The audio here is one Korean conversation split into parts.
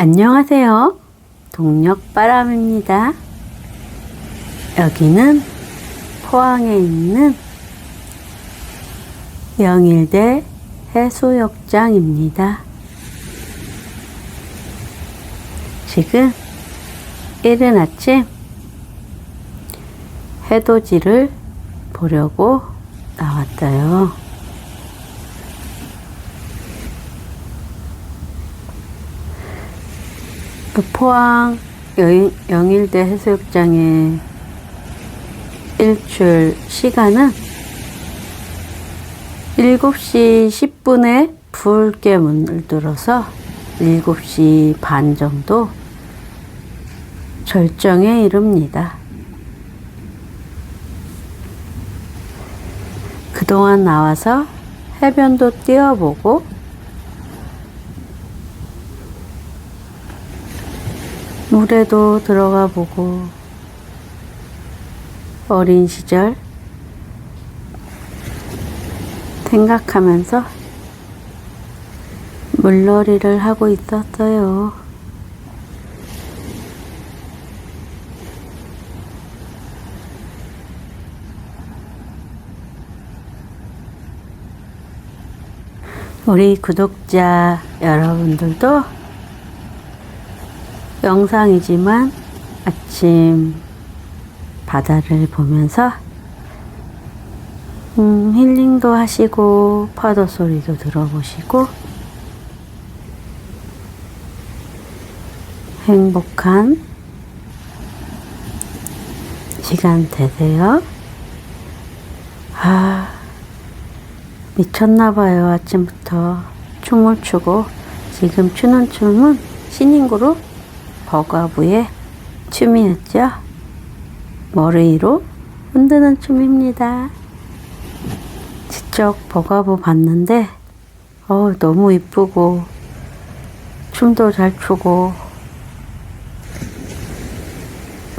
안녕하세요. 동력바람입니다. 여기는 포항에 있는 영일대 해수욕장입니다. 지금 이른 아침 해돋이를 보려고 나왔어요. 그 포항 여- 영일대 해수욕장의 일출 시간은 7시 10분에 붉게 문을 들어서 7시 반 정도 절정에 이릅니다. 그동안 나와서 해변도 뛰어보고 물에도 들어가 보고 어린 시절 생각하면서 물놀이를 하고 있었어요. 우리 구독자 여러분들도 영상이지만 아침 바다를 보면서 음, 힐링도 하시고 파도 소리도 들어보시고 행복한 시간 되세요. 아, 미쳤나봐요. 아침부터 춤을 추고 지금 추는 춤은 신인그룹 버가부의 춤이었죠. 머리로 흔드는 춤입니다. 직접 버가부 봤는데 어, 너무 이쁘고 춤도 잘 추고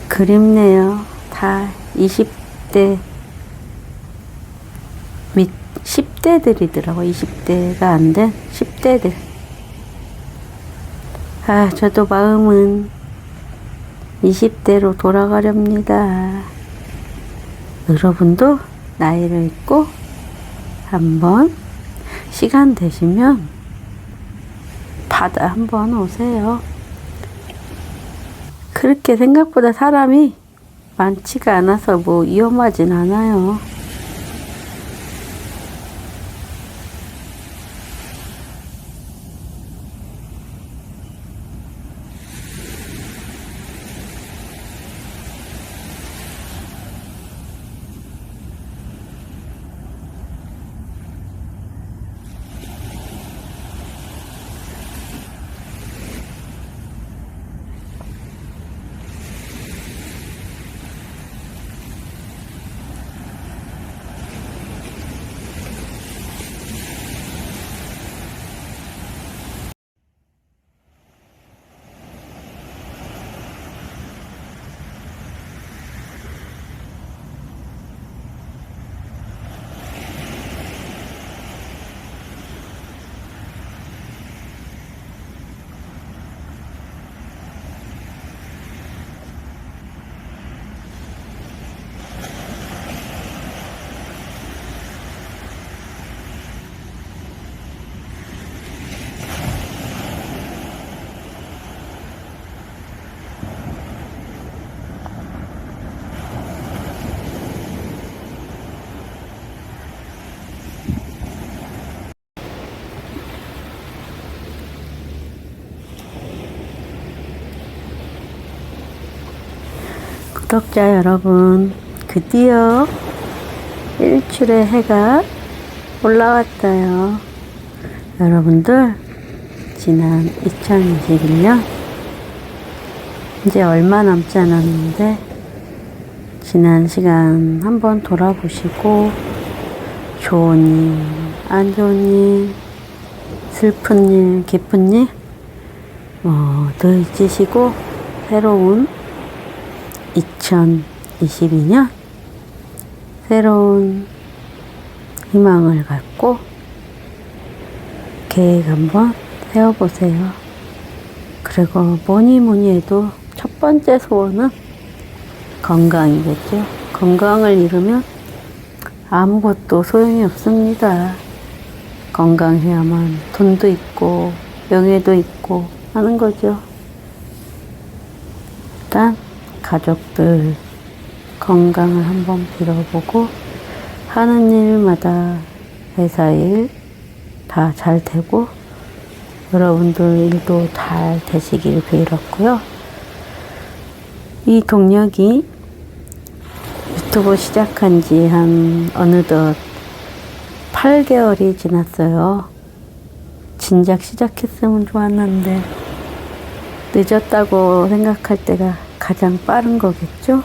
그립네요. 다 20대 밑 10대들이더라고. 20대가 안 된 10대들. 아, 저도 마음은 20대로 돌아가렵니다. 여러분도 나이를 잊고 한번 시간 되시면 바다 한번 오세요. 그렇게 생각보다 사람이 많지가 않아서 뭐 위험하진 않아요. 구독자 여러분, 드디어 일출의 해가 올라왔어요. 여러분들, 지난 2021년, 이제 얼마 남지 않았는데, 지난 시간 한번 돌아보시고, 좋은 일, 안 좋은 일, 슬픈 일, 기쁜 일, 어, 더 잊으시고, 새로운 2022년 새로운 희망을 갖고 계획 한번 세워보세요. 그리고 뭐니 뭐니 해도 첫 번째 소원은 건강이겠죠. 건강을 잃으면 아무것도 소용이 없습니다. 건강해야만 돈도 있고 명예도 있고 하는 거죠. 일단 가족들 건강을 한번 빌어보고 하는 일마다 회사 일 다 잘 되고 여러분들 일도 잘 되시길 빌었고요. 이 동력이 유튜브 시작한 지 한 어느덧 8개월이 지났어요. 진작 시작했으면 좋았는데 늦었다고 생각할 때가 가장 빠른 거겠죠?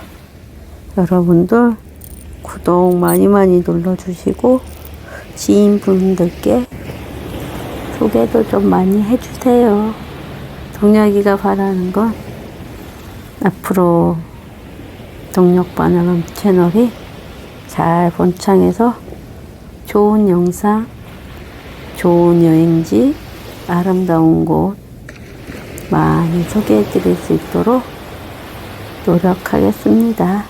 여러분들 구독 많이 많이 눌러주시고 지인분들께 소개도 좀 많이 해주세요. 동혁이가 바라는 건 앞으로 동력바나남 채널이 잘 번창해서 좋은 영상, 좋은 여행지, 아름다운 곳 많이 소개해 드릴 수 있도록 노력하겠습니다.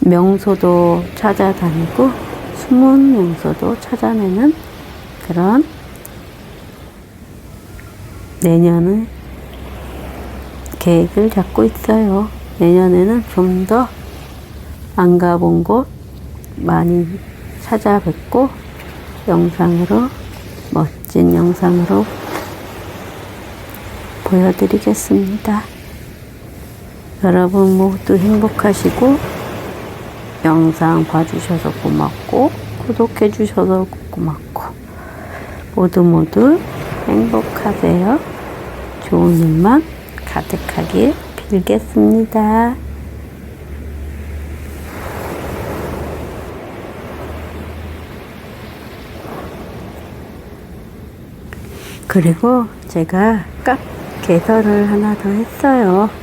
명소도 찾아다니고 숨은 명소도 찾아내는 그런 내년을 계획을 잡고 있어요. 내년에는 좀 더 안 가본 곳 많이 찾아뵙고 영상으로 멋진 영상으로 보여드리겠습니다. 여러분 모두 행복하시고 영상 봐주셔서 고맙고 구독해 주셔서 고맙고 모두 모두 행복하세요. 좋은 일만 가득하길 빌겠습니다. 그리고 제가 깍 개설을 하나 더 했어요.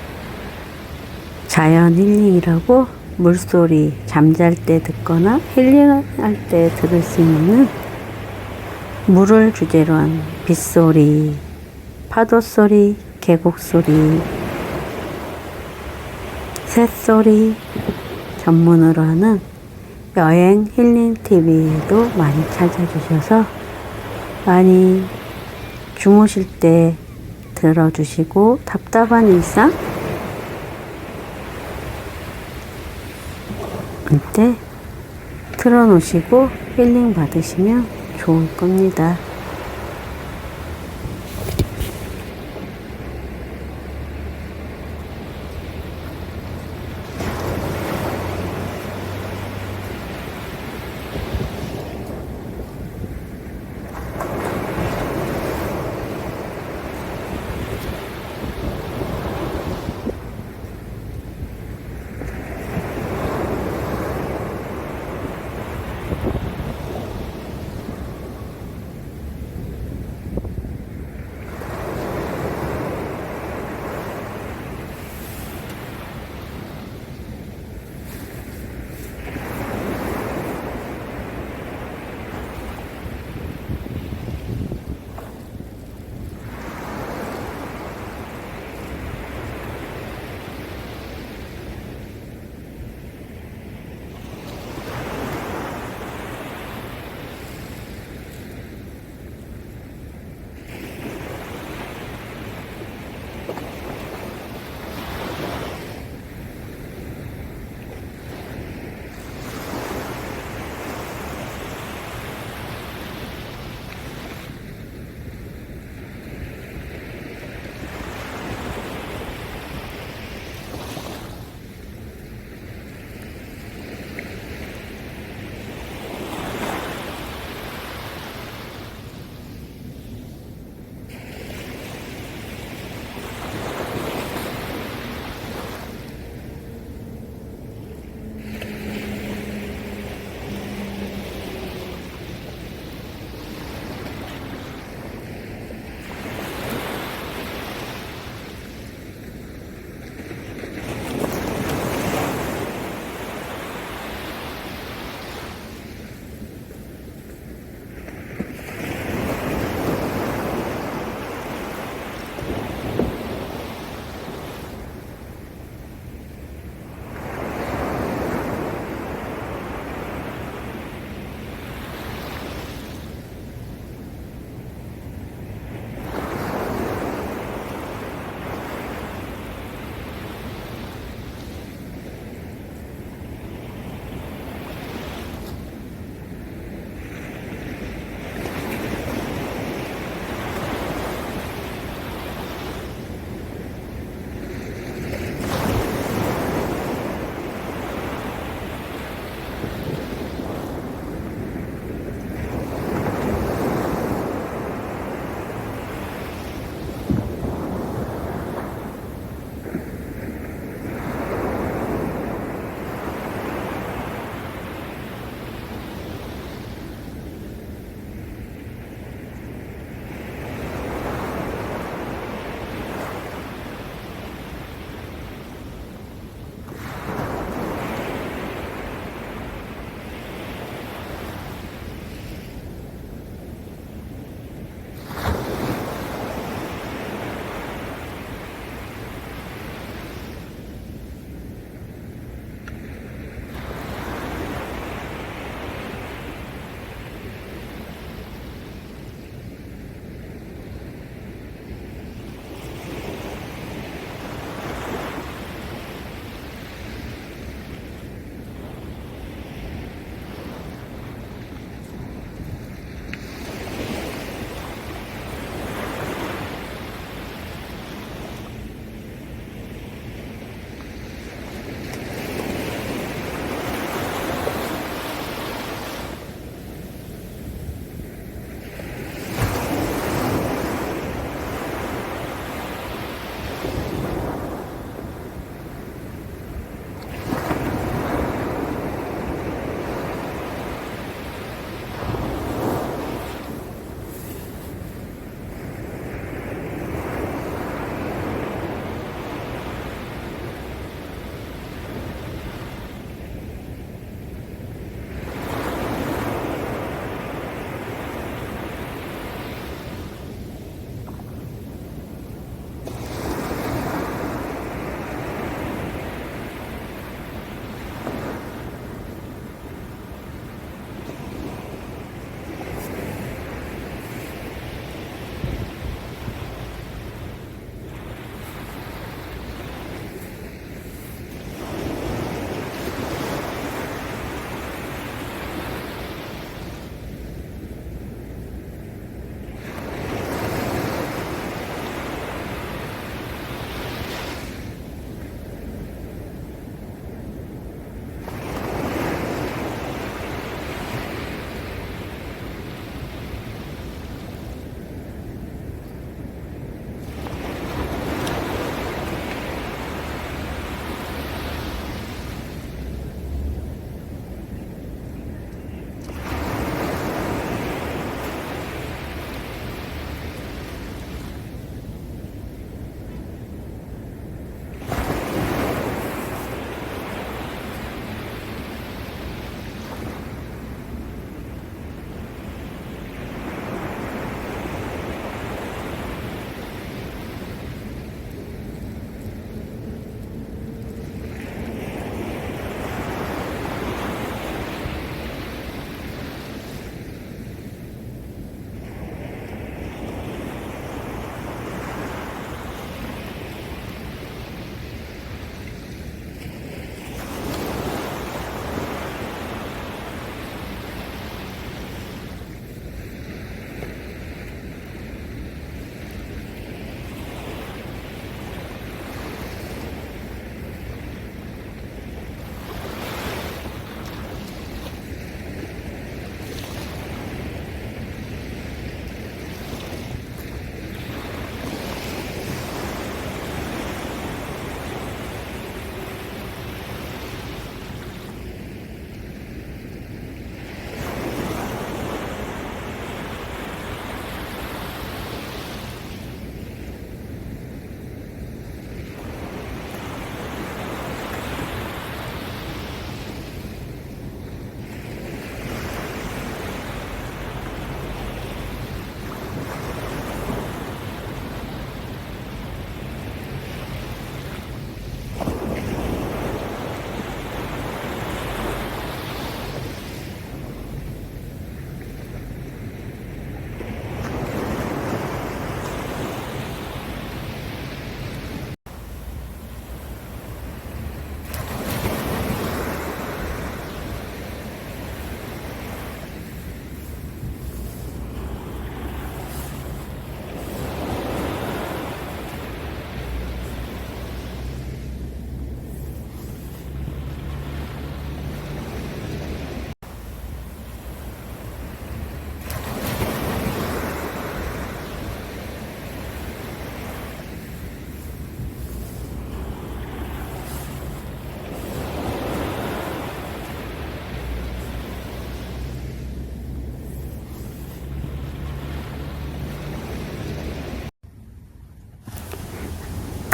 자연 힐링이라고 물소리 잠잘 때 듣거나 힐링할 때 들을 수 있는 물을 주제로 한 빗소리, 파도소리, 계곡소리, 새소리 전문으로 하는 여행 힐링 TV도 많이 찾아주셔서 많이 주무실 때 들어주시고 답답한 일상 이때 틀어놓으시고 힐링 받으시면 좋을 겁니다.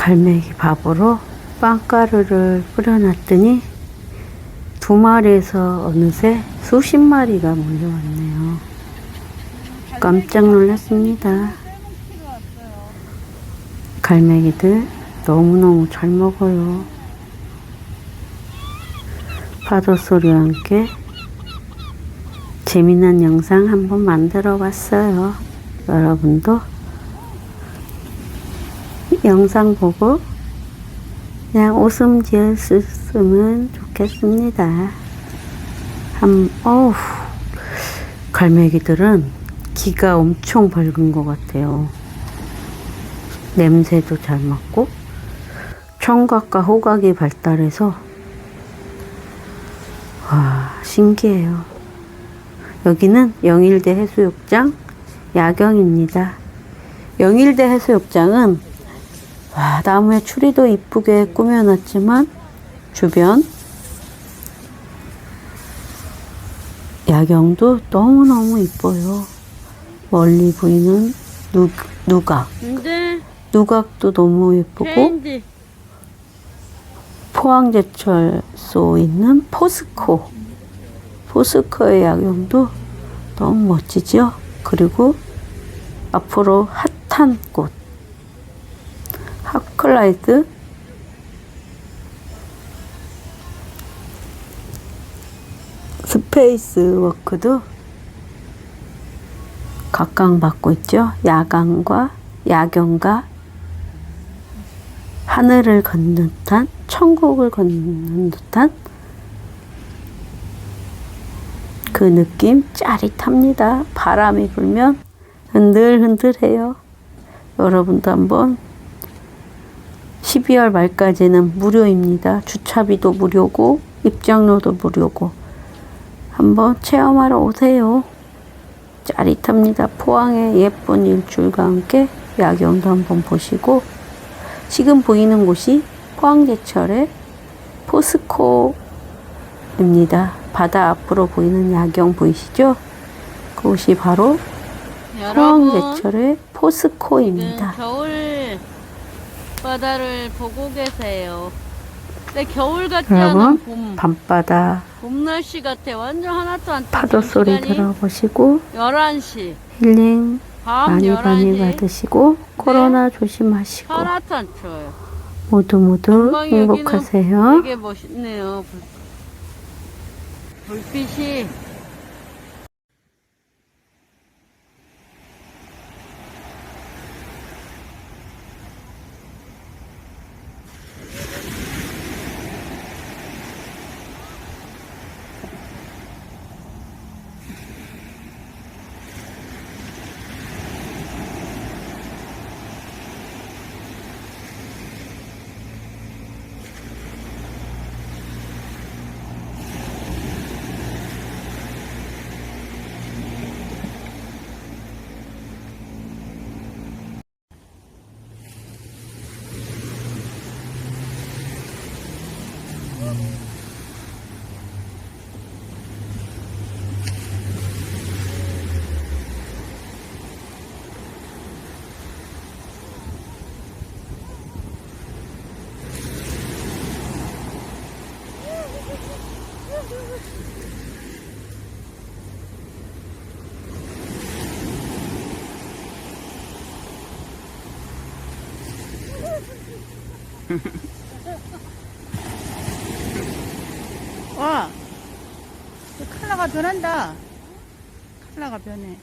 갈매기 밥으로 빵가루를 뿌려놨더니 두 마리에서 어느새 수십 마리가 몰려왔네요. 깜짝 놀랐습니다. 갈매기들 너무너무 잘 먹어요. 파도 소리와 함께 재미난 영상 한번 만들어 봤어요. 여러분도 영상 보고 그냥 웃음 지었으면 좋겠습니다. 한, 어우, 갈매기들은 기가 엄청 밝은 것 같아요. 냄새도 잘 맡고, 청각과 호각이 발달해서, 와, 신기해요. 여기는 영일대 해수욕장 야경입니다. 영일대 해수욕장은 와, 나무에 추리도 이쁘게 꾸며놨지만 주변 야경도 너무너무 이뻐요. 멀리 보이는 누, 누각. 누각도 너무 예쁘고 포항제철소 있는 포스코. 포스코의 야경도 너무 멋지죠? 그리고 앞으로 핫한 곳. 핫클라이드. 스페이스 워크도 각광받고 있죠. 야광과 야경과 하늘을 걷는 듯한 천국을 걷는 듯한 그 느낌 짜릿합니다. 바람이 불면 흔들흔들해요. 여러분도 한번 12월 말까지는 무료입니다. 주차비도 무료고 입장료도 무료고 한번 체험하러 오세요. 짜릿합니다. 포항의 예쁜 일출과 함께 야경도 한번 보시고 지금 보이는 곳이 포항제철의 포스코입니다. 바다 앞으로 보이는 야경 보이시죠? 그곳이 바로 포항제철의 포스코입니다. 바다를 보고 계세요. 근데 겨울 같지 여러분 않은 봄, 밤바다 봄 날씨 같아. 완전 하나도 안 파도 소리 시간이 들어보시고 11시, 힐링 밤 많이 많이 11시 받으시고 코로나 조심하시고 하나도 안 추워요. 모두 모두 여기는 행복하세요. 되게 멋있네요. 불- 불빛이 와, 이 컬러가 변한다. 컬러가 변해.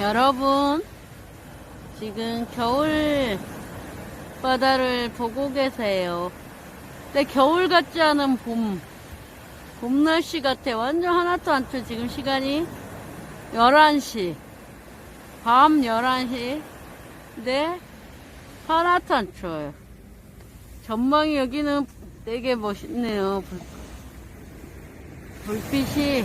여러분, 지금 겨울 바다를 보고 계세요. 근데 겨울 같지 않은 봄, 봄 날씨 같아. 완전 하나도 안 추워. 지금 시간이 11시. 밤 11시. 근데 하나도 안 추워요. 전망이 여기는 되게 멋있네요. 불- 불빛이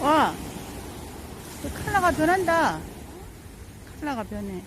와, 저컬러가 변한다. 컬러가 변해.